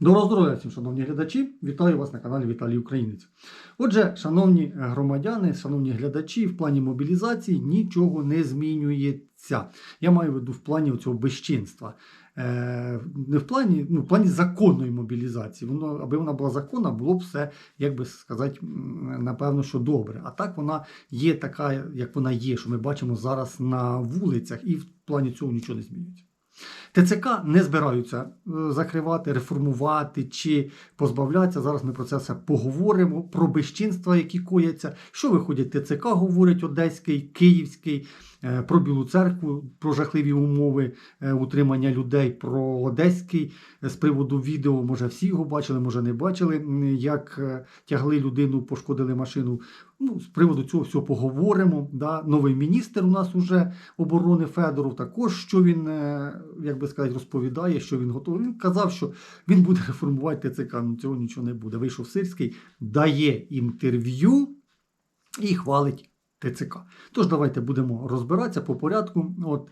Доброго здоров'я всім, шановні глядачі! Вітаю вас на каналі Віталій Українець. Отже, шановні громадяни, шановні глядачі, в плані мобілізації нічого не змінюється. Я маю в виду в плані цього безчинства. Е, не в плані, ну, в плані законної мобілізації. Воно, аби вона була законна, було б все, як би сказати, напевно, що добре. А так вона є така, як вона є, що ми бачимо зараз на вулицях, і в плані цього нічого не змінюється. ТЦК не збираються е, закривати, реформувати чи позбавлятися. Зараз ми про це все поговоримо. Про безчинства, які кояться. Що виходять ТЦК, говорить Одеський, Київський, про Білу церкву, про жахливі умови е, утримання людей, про Одеський е, з приводу відео. Може, всі його бачили, може не бачили, як е, тягли людину, пошкодили машину. Ну, з приводу цього всього поговоримо. Да? Новий міністр у нас уже оборони Федоров також, що він, е, як би сказати, розповідає, що він готовий. Він казав, що він буде реформувати ТЦК. Ну цього нічого не буде. Вийшов Сирський, дає інтерв'ю і хвалить ТЦК. Тож давайте будемо розбиратися по порядку. От.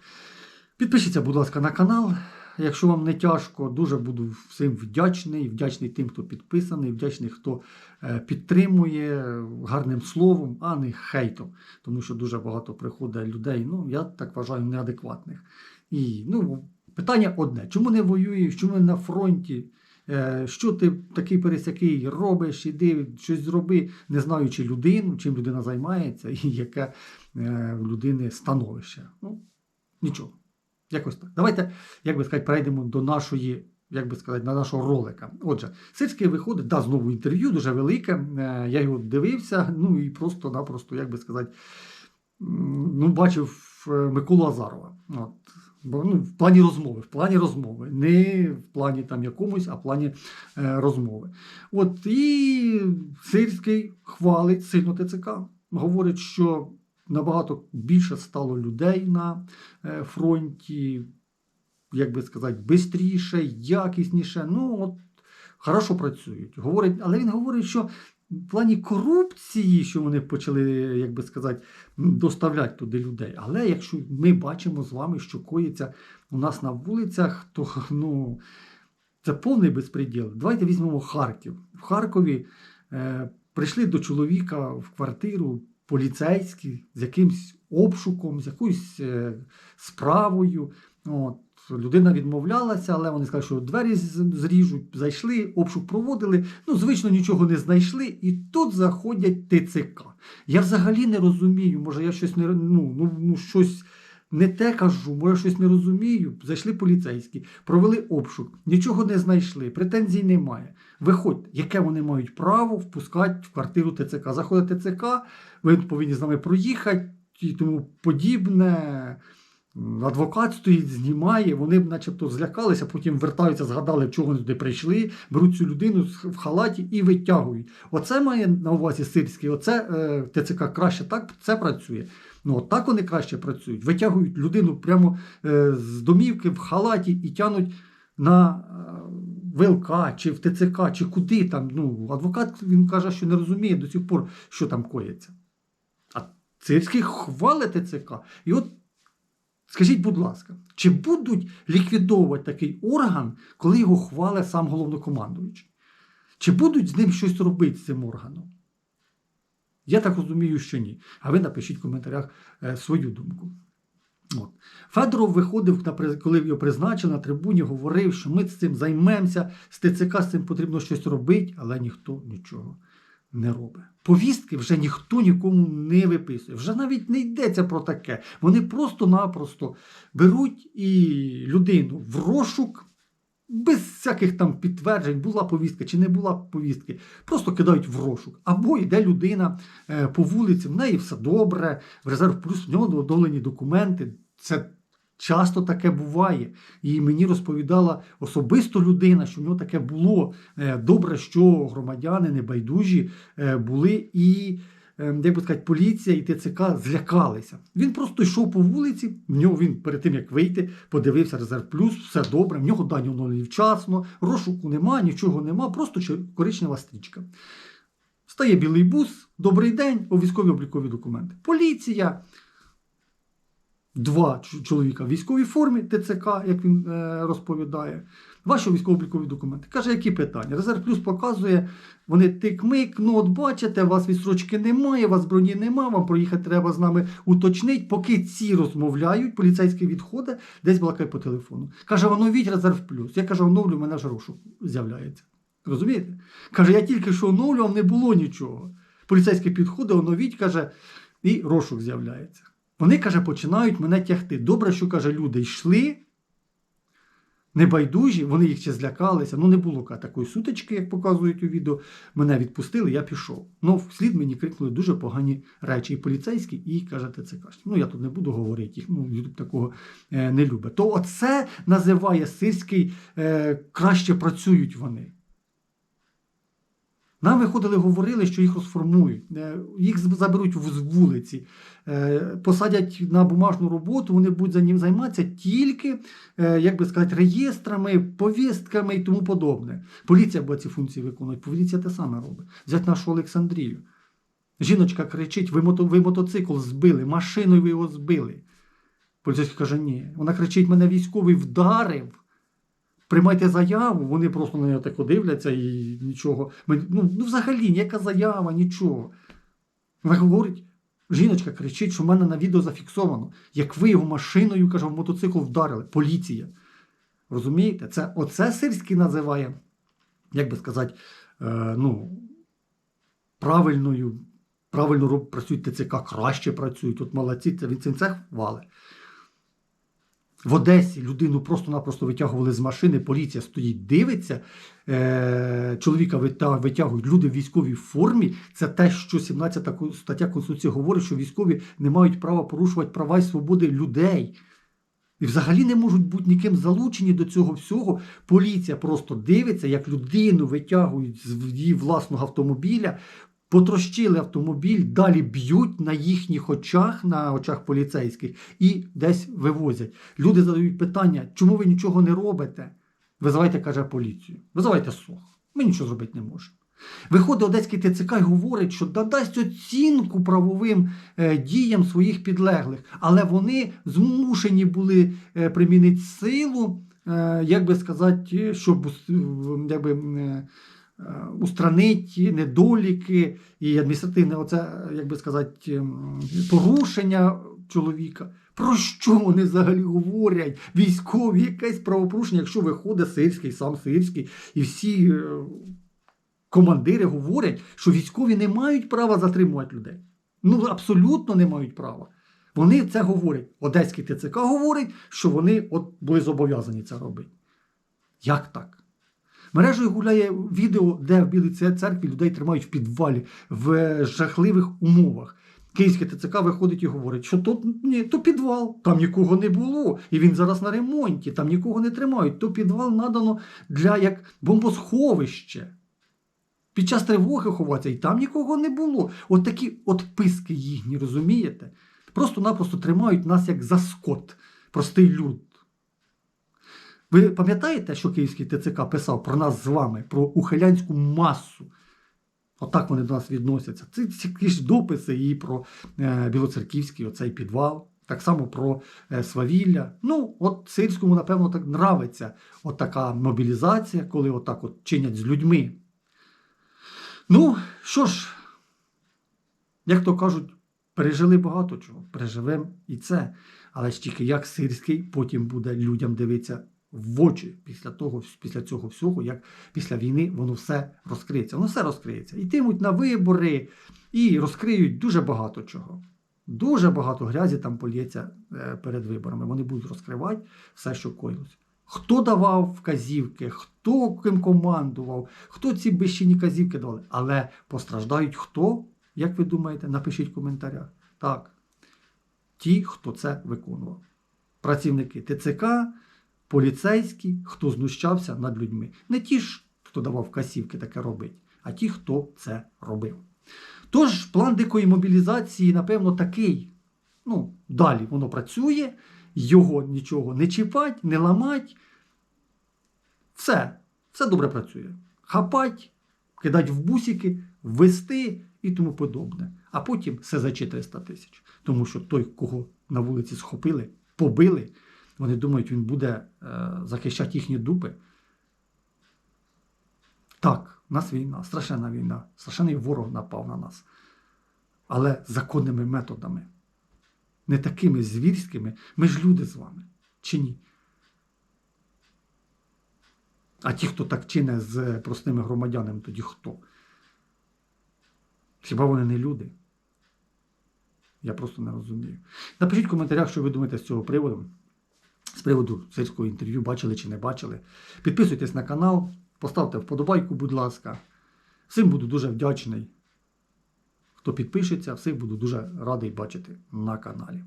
Підпишіться, будь ласка, на канал. Якщо вам не тяжко, дуже буду всім вдячний. Вдячний тим, хто підписаний, вдячний, хто е, підтримує гарним словом, а не хейтом. Тому що дуже багато приходить людей, ну я так вважаю, неадекватних. І ну, питання одне: чому не воюєш, чому не на фронті? Е, Що ти такий пересякий робиш, іди щось зроби, не знаючи людину, чим людина займається і яке е, в людини становище. Ну, нічого. Якось так. Давайте, як би сказати, перейдемо до нашої, як би сказати, на нашого ролика. Отже, Сирський виходить, да, знову інтерв'ю, дуже велике. Е, Я його дивився, ну і просто-напросто, як би сказати, ну, бачив Миколу Азарова. От. Ну, в плані розмови, в плані розмови, не в плані там якомусь, а в плані е, розмови. От і Сирський хвалить сильно ТЦК. Говорить, що набагато більше стало людей на е, фронті, як би сказати, швидше, якісніше. Ну, от, хорошо працюють. Говорить, але він говорить, що в плані корупції, що вони почали, як би сказати, доставляти туди людей. Але якщо ми бачимо з вами, що коїться у нас на вулицях, то ну, це повний безпреділ. Давайте візьмемо Харків. В Харкові е, прийшли до чоловіка в квартиру поліцейські з якимсь обшуком, з якоюсь е, справою. От. Людина відмовлялася, але вони сказали, що двері зріжуть, зайшли, обшук проводили. Ну, звично нічого не знайшли, і тут заходять ТЦК. Я взагалі не розумію, може я щось не ну, ну, ну, щось не те кажу, може щось не розумію. Зайшли поліцейські, провели обшук, нічого не знайшли, претензій немає. Виходь, яке вони мають право впускати в квартиру ТЦК. Заходить ТЦК, ви повинні з нами проїхати і тому подібне. Адвокат стоїть, знімає, вони б начебто злякалися, потім вертаються, згадали, чого вони туди прийшли, беруть цю людину в халаті і витягують. Оце має на увазі сирський, оце е, ТЦК краще так це працює. Ну, от так вони краще працюють. Витягують людину прямо е, з домівки в халаті і тянуть на е, ВЛК чи в ТЦК, чи куди там. Ну, адвокат він каже, що не розуміє до сих пор, що там коїться. А Цирський хвалить ТЦК. І от скажіть, будь ласка, чи будуть ліквідовувати такий орган, коли його хвалить сам головнокомандуючий? Чи будуть з ним щось робити з цим органом? Я так розумію, що ні. А ви напишіть в коментарях е, свою думку. От. Федоров виходив, коли його призначили на трибуні, говорив, що ми з цим займемося, з ТЦК з цим потрібно щось робити, але ніхто нічого не робить. Повістки вже ніхто нікому не виписує. Вже навіть не йдеться про таке. Вони просто-напросто беруть і людину в розшук. Без всяких там підтверджень, була повістка чи не була повістки, просто кидають в розшук. Або йде людина е, по вулиці, в неї все добре, в резерв плюс в нього додолені документи. Це часто таке буває. І мені розповідала особисто людина, що в нього таке було. Е, Добре, що громадяни небайдужі е, були і. е, Як би сказати, поліція і ТЦК злякалися. Він просто йшов по вулиці. В нього він перед тим як вийти, подивився резерв плюс, все добре. В нього дані оновлені вчасно, розшуку нема, нічого нема, просто коричнева стрічка. Стає білий бус, добрий день, о військові облікові документи. Поліція, два чоловіка в військовій формі ТЦК, як він е, розповідає. Ваші військово-облікові документи. Каже, які питання? Резерв плюс показує, вони тик-мик, ну от бачите, у вас відсрочки немає, у вас броні немає, вам проїхати треба з нами уточнити. Поки ці розмовляють, поліцейський відходить, десь балакає по телефону. Каже, оновіть резерв плюс. Я кажу, оновлю, у мене ж розшук з'являється. Розумієте? Каже, я тільки що оновлював, не було нічого. Поліцейський підходить, оновіть, каже, і розшук з'являється. Вони, каже, починають мене тягти. Добре, що каже, люди йшли. Небайдужі, вони їх ще злякалися. Ну, не було такої сутички, як показують у відео. Мене відпустили, я пішов. Ну, вслід мені крикнули дуже погані речі. І поліцейські, і каже ТЦК. Ну, я тут не буду говорити, їх ну, Ютуб такого е, не любить. То оце називає сирський, е, краще працюють вони. Нам виходили, говорили, що їх розформують, е, їх заберуть з вулиці, е, посадять на бумажну роботу, вони будуть за ним займатися тільки, е, як би сказати, реєстрами, повістками і тому подобне. Поліція буде ці функції виконувати, поліція те саме робить. Взять нашу Олександрію. Жіночка кричить: ви, мото, ви мотоцикл збили, машиною ви його збили. Поліцейський каже, ні. Вона кричить, мене військовий вдарив. Приймайте заяву, вони просто на нього так дивляться і нічого. Ну, ну взагалі, ніяка заява, нічого. Вона говорить, жіночка кричить, що в мене на відео зафіксовано, як ви його машиною, каже, в мотоцикл вдарили. Поліція. Розумієте? Це оце Сирський називає, як би сказати, е, ну, правильною, правильно працюють ТЦК, краще працюють. От молодці, він цим це хвалить. В Одесі людину просто-напросто витягували з машини, поліція стоїть, дивиться, е- чоловіка витягують люди в військовій формі. Це те, що 17 ко- стаття Конституції говорить, що військові не мають права порушувати права і свободи людей. І взагалі не можуть бути ніким залучені до цього всього. Поліція просто дивиться, як людину витягують з її власного автомобіля, потрощили автомобіль, далі б'ють на їхніх очах, на очах поліцейських, і десь вивозять. Люди задають питання, чому ви нічого не робите? Визивайте, каже поліцію. Визивайте СОХ. Ми нічого зробити не можемо. Виходить Одеський ТЦК і говорить, що надасть оцінку правовим е, діям своїх підлеглих, але вони змушені були е, примінити силу, е, як би сказати, щоб е, е, устранити недоліки і адміністративне, оце, як би сказати, ем, порушення чоловіка. Про що вони взагалі говорять? Військові, якесь правопорушення, якщо виходить сирський, сам сирський, і всі е, командири говорять, що військові не мають права затримувати людей. Ну, абсолютно не мають права. Вони це говорять. Одеський ТЦК говорить, що вони от були зобов'язані це робити. Як так? Мережею гуляє відео, де в Білій церкві людей тримають в підвалі в жахливих умовах. Київське ТЦК виходить і говорить, що то, ні, то підвал, там нікого не було, і він зараз на ремонті, там нікого не тримають. То підвал надано для як бомбосховище. Під час тривоги ховатися, і там нікого не було. От такі отписки їхні, розумієте? Просто-напросто тримають нас як за скот, простий люд. Ви пам'ятаєте, що Київський ТЦК писав про нас з вами, про ухилянську масу? Отак вони до нас відносяться. Це ці дописи і про е, Білоцерківський оцей підвал, так само про е, свавілля. Ну, от сирському, напевно, так нравиться от така мобілізація, коли отак от чинять з людьми. Ну, що ж, як то кажуть, пережили багато чого, переживемо і це. Але ж тільки як сирський потім буде людям дивитися в очі після того, після цього всього, як після війни воно все розкриється. Воно все розкриється. Йтимуть на вибори і розкриють дуже багато чого. Дуже багато грязі там полється е, перед виборами. Вони будуть розкривати все, що коїлось. Хто давав вказівки, хто ким командував, хто ці безчинні казівки давали. Але постраждають хто? Як ви думаєте, напишіть в коментарях. Так, ті, хто це виконував. Працівники ТЦК, поліцейські, хто знущався над людьми. Не ті ж, хто давав вказівки таке робити, а ті, хто це робив. Тож план дикої мобілізації, напевно, такий. Ну, далі воно працює, його нічого не чіпать, не ламать. Все, все добре працює. Хапать, кидать в бусики, ввести і тому подобне. А потім все за 400 тисяч. Тому що той, кого на вулиці схопили, побили, вони думають, він буде е, захищати їхні дупи. Так, у нас війна, страшенна війна, страшенний ворог напав на нас. Але законними методами. Не такими звірськими. Ми ж люди з вами. Чи ні? А ті, хто так чине з простими громадянами, тоді хто? Хіба вони не люди? Я просто не розумію. Напишіть в коментарях, що ви думаєте з цього приводу. З приводу сирського інтерв'ю, бачили чи не бачили. Підписуйтесь на канал, поставте вподобайку, будь ласка. Всім буду дуже вдячний. Хто підпишеться, всіх буду дуже радий бачити на каналі.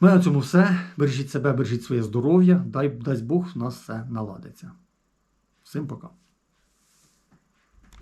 У на цьому все. Бережіть себе, бережіть своє здоров'я. Дай дасть Бог, у нас все наладиться. Всім пока.